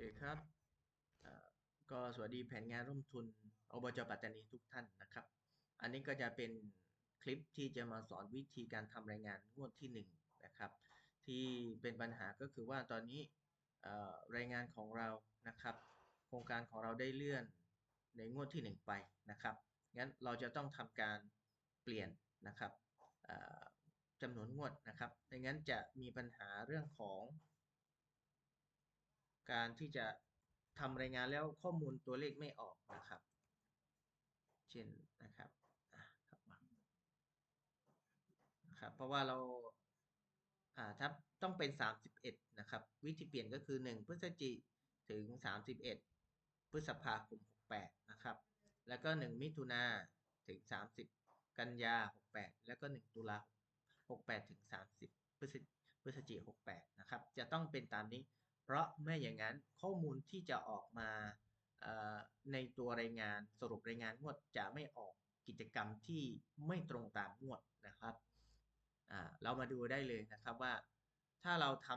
เคครับอ่าก็สวัสดีแผนงานร่วมทุนอบจปัตตานีทุกท่านนะครับ อันนี้ก็จะเป็นคลิปที่จะมาสอนวิธีการทำรายงานงวดที่1นงนะครับ ที่เป็นปัญหาก็คือว่าตอนนี้รายงานของเรานะครับ โครงการของเราได้เลื่อนในงวดที่ 1 ไปนะครับงั้นเราจะต้องทำการเปลี่ยนนะครับจำนวนงวดนะครับไม่งั้นจะมีปัญหาเรื่องของ การที่จะทำรายงานแล้วข้อมูลตัวเลขไม่ออกนะครับ เช่นนะครับครับมานะครับ เพราะว่าเราอ่าถ้าต้องเป็น 31 นะครับ วิธีเปลี่ยนก็คือ 1 พฤศจิถึง 31 พฤษภาคม 68 นะครับ แล้วก็ 1 มิถุนาถึง 30 กันยา 68 แล้วก็ 1 ตุลา 68 ถึง 30 พฤศพฤศจิ68 นะครับ จะต้องเป็นตามนี้ เพราะไม่อย่างนั้นข้อมูลที่จะออกมาในตัวรายงานสรุปรายงานงวดจะไม่ออกกิจกรรมที่ไม่ตรงตามงวดนะครับเรามาดูได้เลยนะครับว่าถ้าเราท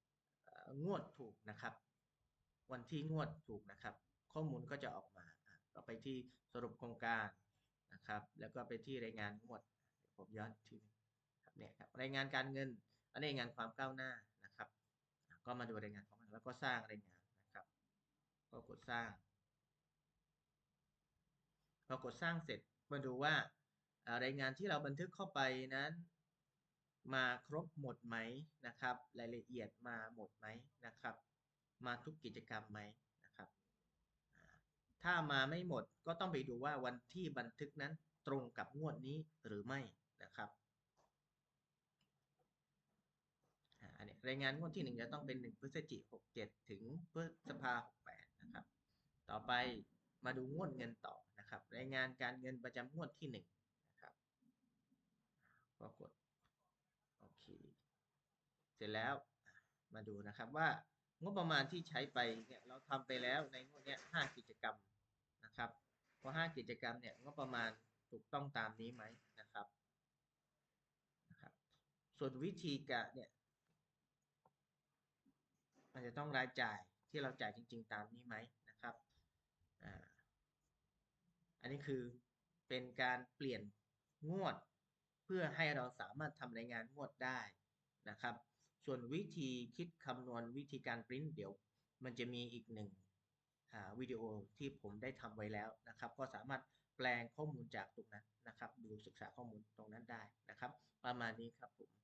ำงวดถูกนะครับ วันที่งวดถูกนะครับ ข้อมูลก็จะออกมาอะก็ไปที่สรุปโครงการนะครับ แล้วก็ไปที่รายงานงวดผมย้อนทีนึงครับเนี่ยครับรายงานการเงินอันนี้รายงานความก้าวหน้า ก็มาดูรายงานของมันแล้วก็สร้างรายงานนะครับ ก็กดสร้าง พอกดสร้างเสร็จมาดูว่ารายงานที่เราบันทึกเข้าไปนั้น มาครบหมดไหมนะครับ รายละเอียดมาหมดไหมนะครับ มาทุกกิจกรรมไหมนะครับ ถ้ามาไม่หมดก็ต้องไปดูว่าวันที่บันทึกนั้นตรงกับงวดนี้หรือไม่นะครับ อ่าอันนี้ รายงานงวดที่หนึ่งจะต้องเป็นหนึ่งพฤศจิหกเจ็ดถึงพฤษภาหกแปดนะครับ ต่อไปมาดูงวดเงินต่อนะครับ รายงานการเงินประจำงวดที่หนึ่งนะครับก็กดโอเคเสร็จแล้วมาดูนะครับว่างบประมาณที่ใช้ไปเนี่ยเราทำไปแล้วในงวดนี้ห้ากิจกรรมนะครับพอห้ากิจกรรมเนี่ยงบประมาณถูกต้องตามนี้ไหมนะครับนะครับ ส่วนวิธีการเนี่ย จะต้องรายจ่ายที่เราจ่ายจริง ๆ ตามนี้ไหมนะครับอันนี้คือเป็นการเปลี่ยนงวด เพื่อให้เราสามารถทำรายงานงวดได้นะครับ ส่วนวิธีคิดคำนวณวิธีการปริ้นเดี๋ยว มันจะมีอีกหนึ่งวิดีโอที่ผมได้ทำไว้แล้วนะครับ ก็สามารถแปลงข้อมูลจากตรงนั้นนะครับ ดูศึกษาข้อมูลตรงนั้นได้นะครับ ประมาณนี้ครับผม